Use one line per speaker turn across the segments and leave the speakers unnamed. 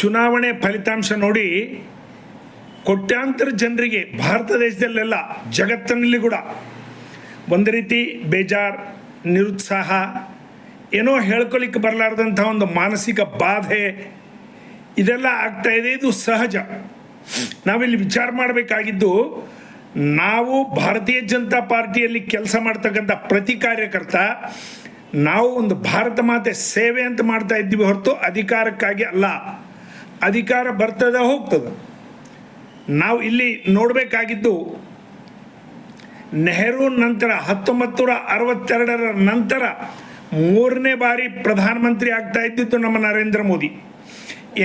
ಚುನಾವಣೆ ಫಲಿತಾಂಶ ನೋಡಿ ಕೋಟ್ಯಾಂತರ ಜನರಿಗೆ ಭಾರತ ದೇಶದಲ್ಲೆಲ್ಲ ಜಗತ್ತಿನಲ್ಲಿ ಕೂಡ ಒಂದು ರೀತಿ ಬೇಜಾರ್, ನಿರುತ್ಸಾಹ, ಏನೋ ಹೇಳ್ಕೊಳಿಕ್ಕೆ ಬರಲಾರ್ದಂಥ ಒಂದು ಮಾನಸಿಕ ಬಾಧೆ ಇದೆಲ್ಲ ಆಗ್ತಾ ಇದೆ. ಇದು ಸಹಜ. ನಾವಿಲ್ಲಿ ವಿಚಾರ ಮಾಡಬೇಕಾಗಿದ್ದು, ನಾವು ಭಾರತೀಯ ಜನತಾ ಪಾರ್ಟಿಯಲ್ಲಿ ಕೆಲಸ ಮಾಡ್ತಕ್ಕಂಥ ಪ್ರತಿ ಕಾರ್ಯಕರ್ತ, ನಾವು ಒಂದು ಭಾರತ ಮಾತೆ ಸೇವೆ ಅಂತ ಮಾಡ್ತಾ ಇದ್ದೀವಿ ಹೊರತು ಅಧಿಕಾರಕ್ಕಾಗಿ ಅಲ್ಲ. ಅಧಿಕಾರ ಬರ್ತದ ಹೋಗ್ತದೆ. ನಾವು ಇಲ್ಲಿ ನೋಡಬೇಕಾಗಿದ್ದು ನೆಹರು ನಂತರ ಹತ್ತೊಂಬತ್ತು ನೂರ ಅರವತ್ತೆರಡರ ನಂತರ ಮೂರನೇ ಬಾರಿ ಪ್ರಧಾನಮಂತ್ರಿ ಆಗ್ತಾ ಇದ್ದಿದ್ದು ನಮ್ಮ Narendra Modi.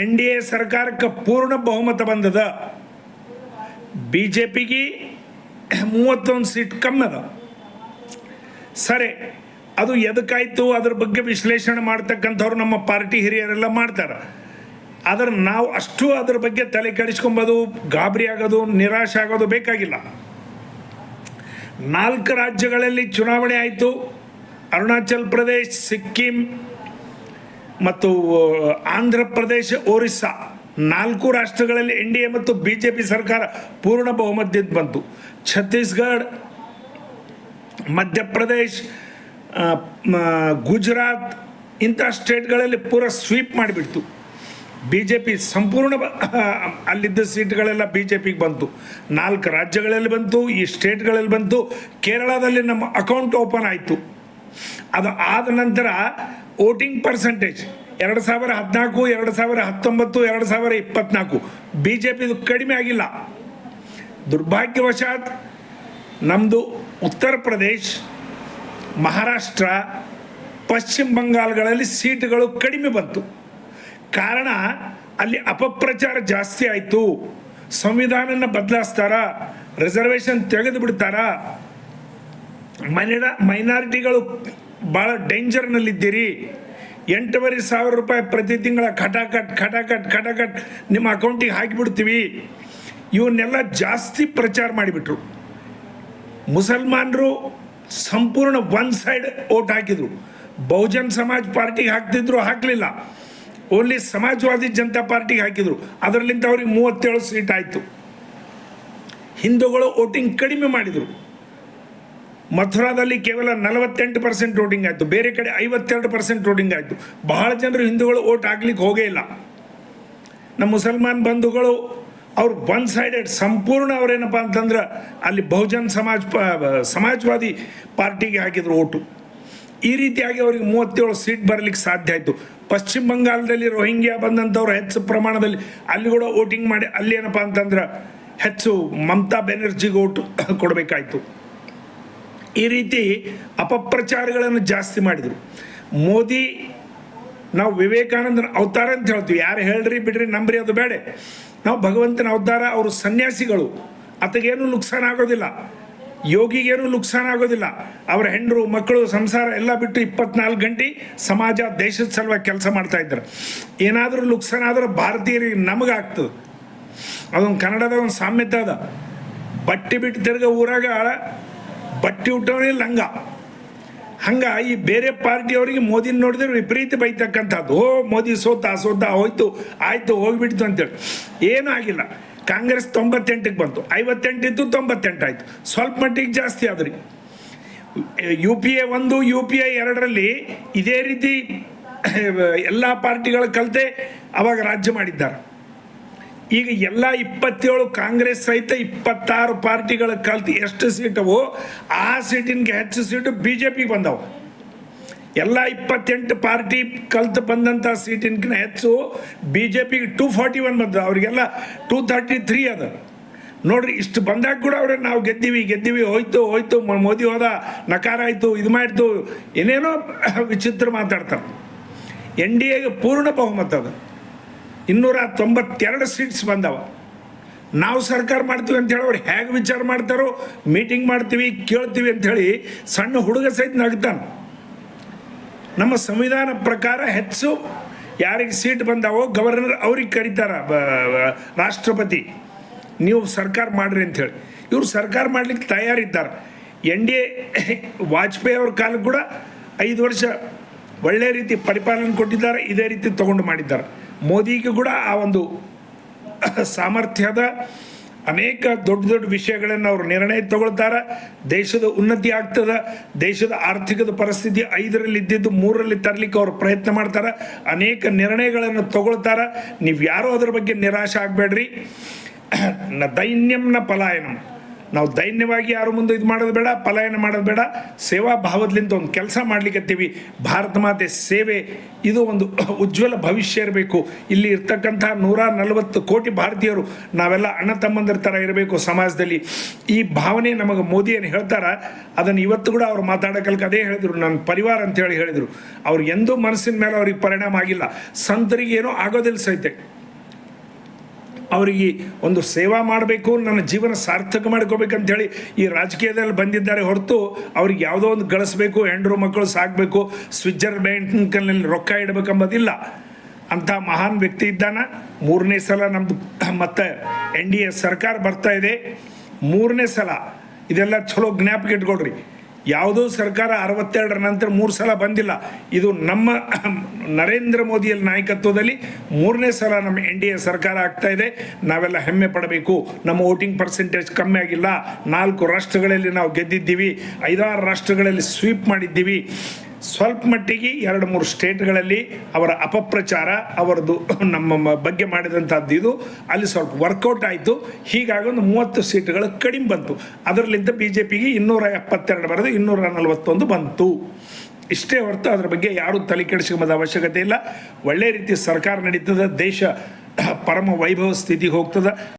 N D A ಸರ್ಕಾರಕ್ಕೆ ಪೂರ್ಣ ಬಹುಮತ ಬಂದದ. ಬಿ ಜೆ ಪಿಗೆ ಮೂವತ್ತೊಂದು ಸೀಟ್ ಕಮ್ಮಿ ಅದ ಸರಿ, ಅದು ಎದಕ್ಕಾಯ್ತು? ಅದ್ರ ಬಗ್ಗೆ ವಿಶ್ಲೇಷಣೆ ಮಾಡ್ತಕ್ಕಂಥವ್ರು ನಮ್ಮ ಪಾರ್ಟಿ ಹಿರಿಯರೆಲ್ಲ ಮಾಡ್ತಾರೆ. ಆದ್ರೆ ನಾವು ಅಷ್ಟು ಅದ್ರ ಬಗ್ಗೆ ತಲೆ ಕೆಡಿಸ್ಕೊಂಬೋದು, ಗಾಬರಿ ಆಗೋದು, ನಿರಾಶೆ ಆಗೋದು ಬೇಕಾಗಿಲ್ಲ. ನಾಲ್ಕು ರಾಜ್ಯಗಳಲ್ಲಿ ಚುನಾವಣೆ ಆಯಿತು. ಅರುಣಾಚಲ್ ಪ್ರದೇಶ್, ಸಿಕ್ಕಿಂ ಮತ್ತು ಆಂಧ್ರ ಪ್ರದೇಶ, ಒರಿಸ್ಸಾ. ನಾಲ್ಕು ರಾಷ್ಟ್ರಗಳಲ್ಲಿ ಎನ್ ಡಿ ಎ ಮತ್ತು ಬಿ ಜೆ ಪಿ ಸರ್ಕಾರ ಪೂರ್ಣ ಬಹುಮತದಿಂದ ಬಂತು. ಛತ್ತೀಸ್ಗಢ, ಮಧ್ಯಪ್ರದೇಶ್ ಗುಜರಾತ್ ಇಂಥ ಸ್ಟೇಟ್ಗಳಲ್ಲಿ ಪೂರ ಸ್ವೀಪ್ ಮಾಡಿಬಿಡ್ತು. ಬಿ ಜೆ ಪಿ ಸಂಪೂರ್ಣ ಅಲ್ಲಿದ್ದ ಸೀಟ್ಗಳೆಲ್ಲ ಬಿ ಜೆ ಪಿಗೆ ಬಂತು. ನಾಲ್ಕು ರಾಜ್ಯಗಳಲ್ಲಿ ಬಂತು, ಈ ಸ್ಟೇಟ್ಗಳಲ್ಲಿ ಬಂತು. ಕೇರಳದಲ್ಲಿ ನಮ್ಮ ಅಕೌಂಟ್ ಓಪನ್ ಆಯಿತು. ಅದು ಆದ ನಂತರ ವೋಟಿಂಗ್ ಪರ್ಸೆಂಟೇಜ್ ಎರಡು ಸಾವಿರ ಹದಿನಾಲ್ಕು, ಎರಡು ಸಾವಿರ ಹತ್ತೊಂಬತ್ತು, ಎರಡು ಸಾವಿರ ಇಪ್ಪತ್ನಾಲ್ಕು. ಬಿ ಜೆ ಪಿದು ಕಡಿಮೆ ಆಗಿಲ್ಲ. ದುರ್ಭಾಗ್ಯವಶಾತ್ ನಮ್ಮದು ಉತ್ತರ ಪ್ರದೇಶ, ಮಹಾರಾಷ್ಟ್ರ, ಪಶ್ಚಿಮ ಬಂಗಾಳಗಳಲ್ಲಿ ಸೀಟ್ಗಳು ಕಡಿಮೆ ಬಂತು. ಕಾರಣ ಅಲ್ಲಿ ಅಪಪ್ರಚಾರ ಜಾಸ್ತಿ ಆಯಿತು. ಸಂವಿಧಾನನ ಬದಲಾಯಿಸ್ತಾರ ರಿಸರ್ವೇಷನ್ ತೆಗೆದು ಬಿಡ್ತಾರ. ಮೈನ ಮೈನಾರಿಟಿಗಳು ಭಾಳ ಡೇಂಜರ್ನಲ್ಲಿದ್ದೀರಿ ಎಂಟೂವರೆ ಸಾವಿರ ರೂಪಾಯಿ ಪ್ರತಿ ತಿಂಗಳ ಖಟಾಕಟ್ ಖಟಾಕಟ್ ಖಟಾಕಟ್ ನಿಮ್ಮ ಅಕೌಂಟಿಗೆ ಹಾಕಿಬಿಡ್ತೀವಿ. ಇವನ್ನೆಲ್ಲ ಜಾಸ್ತಿ ಪ್ರಚಾರ ಮಾಡಿಬಿಟ್ರು. ಮುಸಲ್ಮಾನರು ಸಂಪೂರ್ಣ ಒನ್ ಸೈಡ್ ಓಟ್ ಹಾಕಿದ್ರು. ಬಹುಜನ್ ಸಮಾಜ್ ಪಾರ್ಟಿಗೆ ಹಾಕ್ತಿದ್ರು, ಹಾಕಲಿಲ್ಲ. ಓನ್ಲಿ ಸಮಾಜವಾದಿ ಜನತಾ ಪಾರ್ಟಿಗೆ ಹಾಕಿದ್ರು. ಅದರಲ್ಲಿಂದ ಅವ್ರಿಗೆ ಮೂವತ್ತೇಳು ಸೀಟ್ ಆಯಿತು. ಹಿಂದೂಗಳು ವೋಟಿಂಗ್ ಕಡಿಮೆ ಮಾಡಿದರು. ಮಥುರಾದಲ್ಲಿ ಕೇವಲ ನಲವತ್ತೆಂಟು ಪರ್ಸೆಂಟ್ ವೋಟಿಂಗ್ ಆಯಿತು. ಬೇರೆ ಕಡೆ ಐವತ್ತೆರಡು ಪರ್ಸೆಂಟ್ ವೋಟಿಂಗ್ ಆಯಿತು. ಬಹಳ ಜನರು ಹಿಂದೂಗಳು ಓಟ್ ಹಾಕ್ಲಿಕ್ಕೆ ಹೋಗೇ ಇಲ್ಲ. ನಮ್ಮ ಮುಸಲ್ಮಾನ್ ಬಂಧುಗಳು ಅವ್ರು ಒನ್ ಸೈಡೆಡ್ ಸಂಪೂರ್ಣ ಅವರೇನಪ್ಪ ಅಂತಂದ್ರೆ ಅಲ್ಲಿ ಬಹುಜನ್ ಸಮಾಜ್ ಸಮಾಜವಾದಿ ಪಾರ್ಟಿಗೆ ಹಾಕಿದ್ರು ಓಟು ಈ ರೀತಿಯಾಗಿ ಅವ್ರಿಗೆ ಮೂವತ್ತೇಳು ಸೀಟ್ ಬರಲಿಕ್ಕೆ ಸಾಧ್ಯ ಆಯಿತು. ಪಶ್ಚಿಮ ಬಂಗಾಳದಲ್ಲಿ ರೋಹಿಂಗ್ಯಾ ಬಂದಂಥವ್ರು ಹೆಚ್ಚು ಪ್ರಮಾಣದಲ್ಲಿ ಅಲ್ಲಿ ಕೂಡ ವೋಟಿಂಗ್ ಮಾಡಿ ಅಲ್ಲಿ ಏನಪ್ಪ ಅಂತಂದ್ರೆ ಹೆಚ್ಚು ಮಮತಾ ಬ್ಯಾನರ್ಜಿಗೆ ಓಟು ಕೊಡಬೇಕಾಯ್ತು. ಈ ರೀತಿ ಅಪಪ್ರಚಾರಗಳನ್ನು ಜಾಸ್ತಿ ಮಾಡಿದರು. ಮೋದಿ, ನಾವು ವಿವೇಕಾನಂದನ ಅವತಾರ ಅಂತ ಹೇಳ್ತೀವಿ. ಯಾರು ಹೇಳ್ರಿ ಬಿಡ್ರಿ, ನಂಬ್ರಿ ಅದು ಬೇಡ. ನಾವು ಭಗವಂತನ ಅವತಾರ, ಅವರು ಸನ್ಯಾಸಿಗಳು. ಆತಗೇನು ನುಕ್ಸಾನ ಆಗೋದಿಲ್ಲ. ಯೋಗಿಗೇನು ನುಕ್ಸಾನ ಆಗೋದಿಲ್ಲ. ಅವರ ಹೆಂಡರು, ಮಕ್ಕಳು, ಸಂಸಾರ ಎಲ್ಲ ಬಿಟ್ಟು ಇಪ್ಪತ್ನಾಲ್ಕು ಗಂಟೆ ಸಮಾಜ, ದೇಶದ ಸಲುವಾಗಿ ಕೆಲಸ ಮಾಡ್ತಾ ಇದ್ದಾರೆ. ಏನಾದರೂ ನುಕ್ಸಾನ ಆದ್ರೆ ಭಾರತೀಯರಿಗೆ ನಮಗಾಗ್ತದೆ ಅದೊಂದು ಕನ್ನಡದ ಒಂದು ಸಾಮ್ಯತೆ ಅದ. ಬಟ್ಟೆ ಬಿಟ್ಟು ತಿರ್ಗ ಊರಾಗ ಬಟ್ಟೆ ಉಟ್ಟವನೇ ಲಂಗ ಹಂಗ. ಈ ಬೇರೆ ಪಾರ್ಟಿಯವರಿಗೆ ಮೋದಿ ನೋಡಿದ್ರೆ ವಿಪರೀತ ಬೈತಕ್ಕಂಥದ್ದು. ಓ ಮೋದಿ ಸೋತ ಸೋತ ಹೋಯ್ತು, ಆಯ್ತು, ಹೋಗ್ಬಿಡ್ತು ಅಂತೇಳಿ. ಏನೂ ಆಗಿಲ್ಲ. ಕಾಂಗ್ರೆಸ್ ತೊಂಬತ್ತೆಂಟಕ್ಕೆ ಬಂತು. ಐವತ್ತೆಂಟಿದ್ದು ತೊಂಬತ್ತೆಂಟು ಆಯಿತು. ಸ್ವಲ್ಪ ಮಟ್ಟಿಗೆ ಜಾಸ್ತಿ ಆದ್ರಿ. ಯು ಪಿ ಎ ಒಂದು, ಯು ಪಿ ಐ ಎರಡರಲ್ಲಿ ಇದೇ ರೀತಿ ಎಲ್ಲ ಪಾರ್ಟಿಗಳ ಕಲಿತೆ ಅವಾಗ ರಾಜ್ಯ ಮಾಡಿದ್ದಾರೆ. ಈಗ ಎಲ್ಲ ಇಪ್ಪತ್ತೇಳು ಕಾಂಗ್ರೆಸ್ ಸಹಿತ ಇಪ್ಪತ್ತಾರು ಪಾರ್ಟಿಗಳ ಕಲ್ತು ಎಷ್ಟು ಸೀಟವೋ ಆ ಸೀಟಿನ್ಗೆ ಹೆಚ್ಚು ಸೀಟು ಬಿ ಜೆ ಪಿಗೆ ಬಂದವು. ಎಲ್ಲ ಇಪ್ಪತ್ತೆಂಟು ಪಾರ್ಟಿ ಕಲ್ತು ಬಂದಂಥ ಸೀಟಿನ ಹೆಚ್ಚು ಬಿ ಜೆ ಪಿಗೆ ಟೂ ಫಾರ್ಟಿ ಒನ್ ಬಂದ ಅವರಿಗೆಲ್ಲ ಟೂ ತರ್ಟಿ ತ್ರೀ ಅದ. ನೋಡ್ರಿ, ಇಷ್ಟು ಬಂದಾಗ ಕೂಡ ಅವ್ರೆ ನಾವು ಗೆದ್ದೀವಿ ಗೆದ್ದೀವಿ, ಹೋಯ್ತು ಹೋಯ್ತು ಮೋದಿ ಹೋದ, ನಕಾರ ಆಯಿತು, ಇದು ಮಾಡಿತು, ಏನೇನೋ ವಿಚಿತ್ರ ಮಾತಾಡ್ತಾರೆ. ಎನ್ ಡಿ ಎಗೆ ಪೂರ್ಣ ಬಹುಮತ ಅದ. ಇನ್ನೂರ ತೊಂಬತ್ತೆರಡು ಸೀಟ್ಸ್ ಬಂದವ. ನಾವು ಸರ್ಕಾರ ಮಾಡ್ತೀವಿ ಅಂತ ಹೇಳಿ ಅವ್ರು ಹೇಗೆ ವಿಚಾರ ಮಾಡ್ತಾರೋ, ಮೀಟಿಂಗ್ ಮಾಡ್ತೀವಿ, ಕೇಳ್ತೀವಿ ಅಂಥೇಳಿ ಸಣ್ಣ ಹುಡುಗ ಸಹಿತ ನಗ್ತಾನೆ. ನಮ್ಮ ಸಂವಿಧಾನ ಪ್ರಕಾರ ಹೆಚ್ಚು ಯಾರಿಗೆ ಸೀಟ್ ಬಂದಾವೋ ಗವರ್ನರ್ ಅವ್ರಿಗೆ ಕರೀತಾರ ರಾಷ್ಟ್ರಪತಿ. ನೀವು ಸರ್ಕಾರ ಮಾಡ್ರಿ ಅಂಥೇಳಿ ಇವರು ಸರ್ಕಾರ ಮಾಡ್ಲಿಕ್ಕೆ ತಯಾರಿದ್ದಾರೆ. ಎನ್ ಡಿ ಎ ವಾಜಪೇಯಿ ಅವ್ರ ಕಾಲಕ್ಕೆ ಕೂಡ ಐದು ವರ್ಷ ಒಳ್ಳೆ ರೀತಿ ಪರಿಪಾಲನೆ ಕೊಟ್ಟಿದ್ದಾರೆ, ಇದೇ ರೀತಿ ತಗೊಂಡು ಮಾಡಿದ್ದಾರೆ. ಮೋದಿಗೂ ಕೂಡ ಆ ಒಂದು ಸಾಮರ್ಥ್ಯದ ಅನೇಕ ದೊಡ್ಡ ದೊಡ್ಡ ವಿಷಯಗಳನ್ನು ಅವರು ನಿರ್ಣಯ ತಗೊಳ್ತಾರೆ. ದೇಶದ ಉನ್ನತಿ ಆಗ್ತದೆ. ದೇಶದ ಆರ್ಥಿಕದ ಪರಿಸ್ಥಿತಿ ಐದರಲ್ಲಿ ಇದ್ದಿದ್ದು ಮೂರರಲ್ಲಿ ತರಲಿಕ್ಕೆ ಅವರು ಪ್ರಯತ್ನ ಮಾಡ್ತಾರೆ. ಅನೇಕ ನಿರ್ಣಯಗಳನ್ನು ತಗೊಳ್ತಾರೆ. ನೀವು ಯಾರೋ ಅದ್ರ ಬಗ್ಗೆ ನಿರಾಶೆ ಆಗಬೇಡ್ರಿ. ನ ದೈನ್ಯಂನ ಪಲಾಯನಂ. ನಾವು ದೈನ್ಯವಾಗಿ ಯಾರು ಮುಂದೆ ಇದು ಮಾಡೋದು ಬೇಡ, ಪಲಾಯನ ಮಾಡೋದು ಬೇಡ, ಸೇವಾ ಭಾವದಿಂದ ಒಂದು ಕೆಲಸ ಮಾಡ್ಲಿಕ್ಕತ್ತೀವಿ ಭಾರತ ಮಾತೆ ಸೇವೆ, ಇದು ಒಂದು ಉಜ್ವಲ ಭವಿಷ್ಯ ಇರಬೇಕು. ಇಲ್ಲಿ ಇರ್ತಕ್ಕಂಥ ನೂರ ನಲವತ್ತು ಕೋಟಿ ಭಾರತೀಯರು ನಾವೆಲ್ಲ ಅಣ್ಣ ತಮ್ಮಂದಿರ ಥರ ಇರಬೇಕು ಸಮಾಜದಲ್ಲಿ. ಈ ಭಾವನೆ ನಮಗೆ ಮೋದಿ ಏನು ಹೇಳ್ತಾರ, ಅದನ್ನು ಇವತ್ತು ಕೂಡ ಅವ್ರು ಮಾತಾಡೋಕಲ್ಕ ಅದೇ ಹೇಳಿದ್ರು ನನ್ನ ಪರಿವಾರ ಅಂತ ಹೇಳಿ ಹೇಳಿದರು. ಅವ್ರು ಎಂದೂ ಮನಸ್ಸಿನ ಮೇಲೆ ಅವ್ರಿಗೆ ಪರಿಣಾಮ ಆಗಿಲ್ಲ. ಸಂತರಿಗೆ ಏನೋ ಆಗೋದಿಲ್ಲ ಸಹಿತ ಅವರಿಗೆ ಒಂದು ಸೇವಾ ಮಾಡಬೇಕು, ನನ್ನ ಜೀವನ ಸಾರ್ಥಕ ಮಾಡ್ಕೋಬೇಕಂತ ಹೇಳಿ ಈ ರಾಜಕೀಯದಲ್ಲಿ ಬಂದಿದ್ದಾರೆ ಹೊರತು ಅವ್ರಿಗೆ ಯಾವುದೋ ಒಂದು ಗಳಿಸ್ಬೇಕು, ಹೆಂಡರು ಮಕ್ಕಳು ಸಾಕಬೇಕು, ಸ್ವಿಟ್ಜರ್ಲ್ಯಾಂಡ್ನಲ್ಲಿ ರೊಕ್ಕ ಇಡಬೇಕೆಂಬುದಿಲ್ಲ. ಅಂಥ ಮಹಾನ್ ವ್ಯಕ್ತಿ ಇದ್ದಾನ. ಮೂರನೇ ಸಲ ನಮ್ಮದು ಮತ್ತೆ ಎನ್ ಡಿ ಎ ಸರ್ಕಾರ ಬರ್ತಾ ಇದೆ. ಮೂರನೇ ಸಲ ಇದೆಲ್ಲ ಚಲೋ ಜ್ಞಾಪಕ ಇಟ್ಕೊಳ್ರಿ. ಯಾವುದೋ ಸರ್ಕಾರ ಅರವತ್ತೆರಡರ ನಂತರ ಮೂರು ಸಲ ಬಂದಿಲ್ಲ. ಇದು ನಮ್ಮ ನರೇಂದ್ರ ಮೋದಿಯ ನಾಯಕತ್ವದಲ್ಲಿ ಮೂರನೇ ಸಲ ನಮ್ಮ ಎನ್ ಡಿ ಎ ಸರ್ಕಾರ ಆಗ್ತಾ ಇದೆ. ನಾವೆಲ್ಲ ಹೆಮ್ಮೆ ಪಡಬೇಕು. ನಮ್ಮ ವೋಟಿಂಗ್ ಪರ್ಸೆಂಟೇಜ್ ಕಮ್ಮಿ ಆಗಿಲ್ಲ. ನಾಲ್ಕು ರಾಷ್ಟ್ರಗಳಲ್ಲಿ ನಾವು ಗೆದ್ದಿದ್ದೀವಿ. ಐದಾರು ರಾಷ್ಟ್ರಗಳಲ್ಲಿ ಸ್ವೀಪ್ ಮಾಡಿದ್ದೀವಿ. ಸ್ವಲ್ಪ ಮಟ್ಟಿಗೆ ಎರಡು ಮೂರು ಸ್ಟೇಟ್ಗಳಲ್ಲಿ ಅವರ ಅಪಪ್ರಚಾರ, ಅವರದು ನಮ್ಮ ಬಗ್ಗೆ ಮಾಡಿದಂಥದ್ದು ಇದು. ಅಲ್ಲಿ ಸ್ವಲ್ಪ ವರ್ಕೌಟ್ ಆಯಿತು. ಹೀಗಾಗಿ ಒಂದು ಮೂವತ್ತು ಸೀಟ್ಗಳು ಕಡಿಮೆ ಬಂತು. ಅದರಲ್ಲಿಂದ ಬಿ ಜೆ ಪಿಗೆ ಇನ್ನೂರ ಎಪ್ಪತ್ತೆರಡು ಬರೆದು ಇನ್ನೂರ ನಲವತ್ತೊಂದು ಬಂತು. ಇಷ್ಟೇ ಹೊರತು ಅದರ ಬಗ್ಗೆ ಯಾರೂ ತಲೆ ಕೆಡಿಸ್ಕೊಂಬದ ಅವಶ್ಯಕತೆ ಇಲ್ಲ. ಒಳ್ಳೆ ರೀತಿ ಸರ್ಕಾರ ನಡೀತದೆ. ದೇಶ ಪರಮ ವೈಭವ ಸ್ಥಿತಿಗೆ ಹೋಗ್ತದೆ.